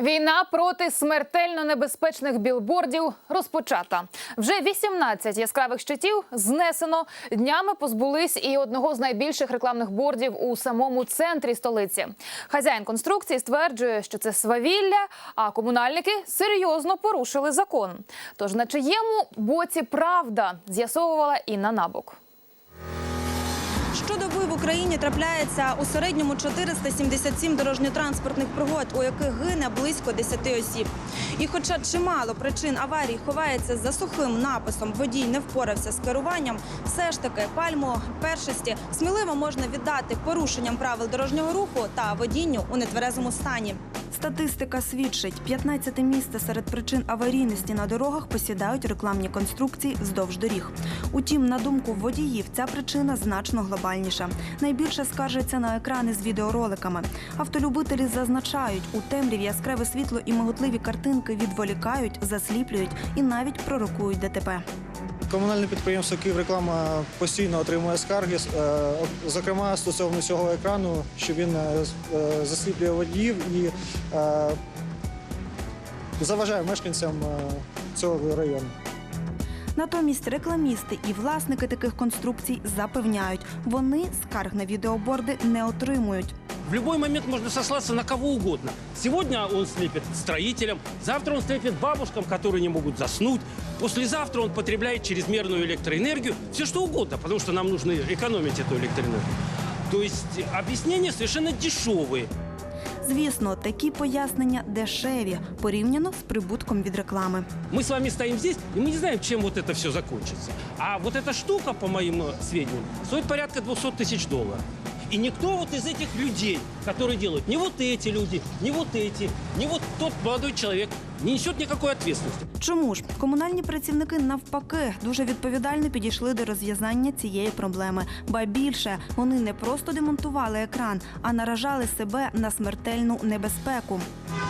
Війна проти смертельно небезпечних білбордів розпочата. Вже 18 яскравих щитів знесено. Днями позбулись і одного з найбільших рекламних бордів у самому центрі столиці. Хазяїн конструкції стверджує, що це свавілля, а комунальники серйозно порушили закон. Тож на чиєму боці правда з'ясовувала Інна Набок. Щодоби в Україні трапляється у середньому 477 дорожньо-транспортних пригод, у яких гине близько 10 осіб. І хоча чимало причин аварій ховається за сухим написом «водій не впорався з керуванням», все ж таки пальму першості сміливо можна віддати порушенням правил дорожнього руху та водінню у нетверезому стані. Статистика свідчить, 15 місце серед причин аварійності на дорогах посідають рекламні конструкції вздовж доріг. Утім, на думку водіїв, ця причина значно глобальніша. Найбільше скаржаться на екрани з відеороликами. Автолюбителі зазначають, у темряві яскраве світло і миготливі картинки відволікають, засліплюють і навіть пророкують ДТП. Комунальне підприємство «Київреклама» постійно отримує скарги, е, зокрема стосовно цього екрану, що він е, е, засліплює водіїв і заважає мешканцям цього району. Натомість рекламісти і власники таких конструкцій запевняють, вони скарг на відеоборди не отримують. В любой момент можно сослаться на кого угодно. Сегодня он слепит строителям, завтра он слепит бабушкам, которые не могут заснуть, послезавтра он потребляет чрезмерную электроэнергию, все что угодно, потому что нам нужно экономить эту электроэнергию. То есть объяснения совершенно дешевые. Звісно, такі пояснення дешеві порівняно з прибутком від реклами. Мы с вами стоим здесь, и мы не знаем, чем вот это все закончится. А вот эта штука, по моим э, сведениям, стоит порядка 200 тысяч долларов. И никто вот из этих людей, которые делают, не вот эти люди, не вот эти, не вот тот молодой человек, не несет никакой ответственности. Чому ж комунальні працівники навпаки дуже відповідально підійшли до розв'язання цієї проблеми? Ба більше вони не просто демонтували екран, а наражали себе на смертельну небезпеку.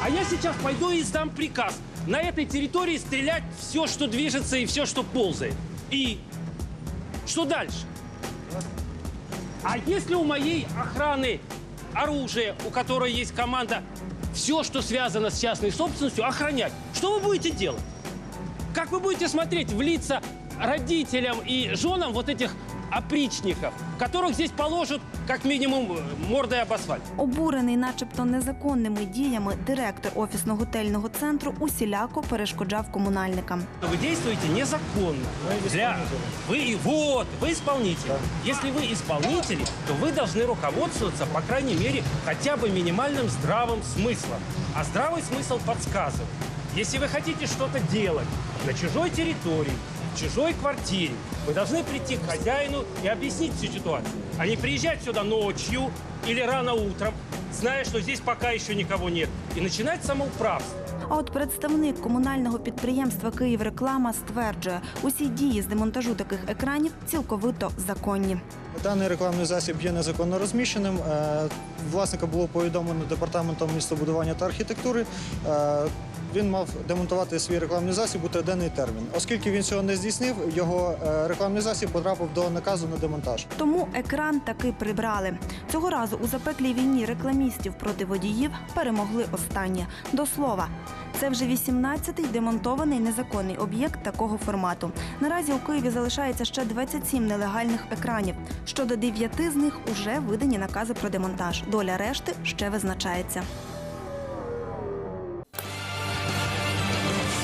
А я сейчас пойду и издам приказ на этой территории стрелять все, что движется и все, что ползает. И что дальше? А если у моей охраны оружие, у которой есть команда, все, что связано с частной собственностью, охранять, что вы будете делать? Как вы будете смотреть в лица родителям и женам вот этих опричников, которых здесь положат как минимум э, мордой об асфальт? Обурений, начебто, незаконними діями, директор офісно-готельного центру усіляко перешкоджав комунальникам. Вы действуете незаконно. Для... Вы и вот, вы исполнитель. Если вы исполнители, то вы должны руководствоваться, по крайней мере, хотя бы минимальным здравым смыслом. А здравый смысл подсказывает. Если вы хотите что-то делать на чужой территории, в чужой квартире, вы должны прийти к хозяину и объяснить всю ситуацию. А не приезжать сюда ночью или рано утром, зная, что здесь пока еще никого нет, и начинать самоуправство. А от представник комунального підприємства «Київреклама» стверджує, усі дії з демонтажу таких екранів цілковито законні. Даний рекламний засіб є незаконно розміщеним. Е, Власника було повідомлено департаментом містобудування та архітектури. Е, Він мав демонтувати свій рекламний засіб у триденний термін. Оскільки він цього не здійснив, його е, рекламний засіб потрапив до наказу на демонтаж. Тому екран таки прибрали. Цього разу у запеклій війні рекламістів проти водіїв перемогли останні. До слова, це вже 18-й демонтований незаконний об'єкт такого формату. Наразі у Києві залишається ще 27 нелегальних екранів. Щодо 9 з них уже видані накази про демонтаж. Доля решти ще визначається.